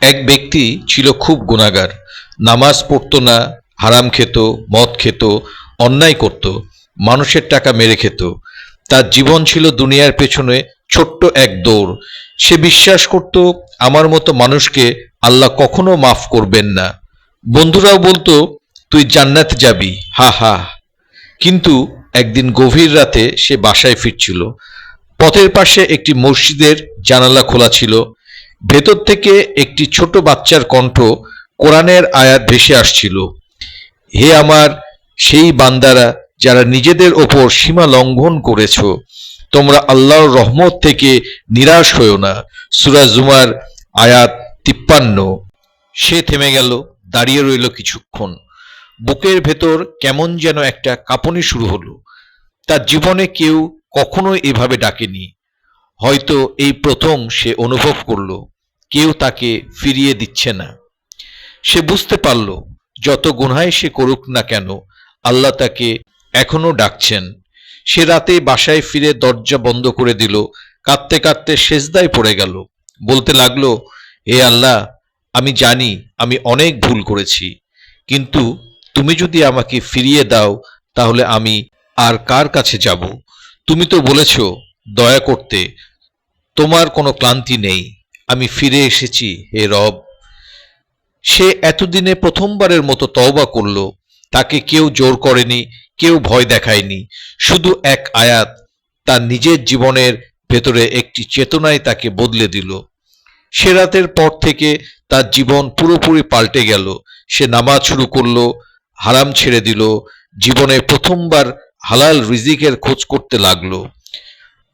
এক ব্যক্তি ছিল খুব গুণাগার। নামাজ পড়তো না, হারাম খেত, মদ খেত, অন্যায় করত, মানুষের টাকা মেরে খেত। তার জীবন ছিল দুনিয়ার পেছনে ছোট্ট এক দৌড়। সে বিশ্বাস করত, আমার মতো মানুষকে আল্লাহ কখনো মাফ করবেন না। বন্ধুরাও বলতো, তুই জান্নাত যাবি। হা হা। কিন্তু একদিন গভীর রাতে সে বাসায় ফিরছিল। পথের পাশে একটি মসজিদের জানালা খোলা ছিল। ভেতর থেকে একটি ছোট বাচ্চার কণ্ঠ কোরআনের আয়াত ভেসে আসছিল। হে আমার, সেই বান্দারা যারা নিজেদের ওপর সীমা লঙ্ঘন করেছ, তোমরা আল্লাহর রহমত থেকে নিরাশ হও না। সুরা জুমার আয়াত তিপ্পান্ন। সে থেমে গেল, দাঁড়িয়ে রইল কিছুক্ষণ। বুকের ভেতর কেমন যেন একটা কাঁপুনি শুরু হলো। তার জীবনে কেউ কখনো এভাবে ডাকেনি। হয়তো এই প্রথম সে অনুভব করল, কেউ তাকে ফিরিয়ে দিচ্ছে না। সে বুঝতে পারল, যত গুনায় সে করুক না কেন, আল্লাহ তাকে এখনও ডাকছেন। সে রাতে বাসায় ফিরে দরজা বন্ধ করে দিল, কাঁদতে কাঁদতে সেজদায় পড়ে গেল। বলতে লাগল, হে আল্লাহ, আমি জানি আমি অনেক ভুল করেছি, কিন্তু তুমি যদি আমাকে ফিরিয়ে দাও, তাহলে আমি আর কার কাছে যাব? তুমি তো বলেছ দয়া করতে, তোমার কোনো ক্লান্তি নেই, আমি ফিরে এসেছি, হে রব। সে এতদিনে প্রথমবারের মতো তওবা করল, তাকে কেউ জোর করেনি, কেউ ভয় দেখায়নি, শুধু এক আয়াত তার নিজের জীবনের ভেতরে একটি চেতনায় তাকে বদলে দিল। সে রাতের পর থেকে তার জীবন পুরোপুরি পাল্টে গেল, সে নামাজ শুরু করল, হারাম ছেড়ে দিল, জীবনে প্রথমবার হালাল রিজিকের খোঁজ করতে লাগল।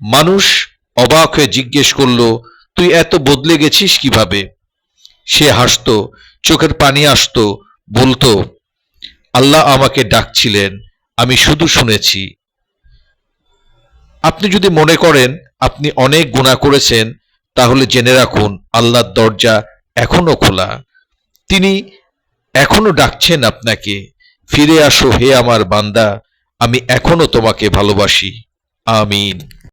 মানুষ অবাক হয়ে জিজ্ঞেস করল, তুই এত বদলে গেছিস কীভাবে? সে হাসতো, চোখের পানি আসতো, বলতো, আল্লাহ আমাকে ডাকছিলেন, আমি শুধু শুনেছি। আপনি যদি মনে করেন আপনি অনেক গুণা করেছেন, তাহলে জেনে রাখুন, আল্লাহর দরজা এখনও খোলা। তিনি এখনও ডাকছেন আপনাকে, ফিরে আসো হে আমার বান্দা, আমি এখনও তোমাকে ভালোবাসি। আমিন।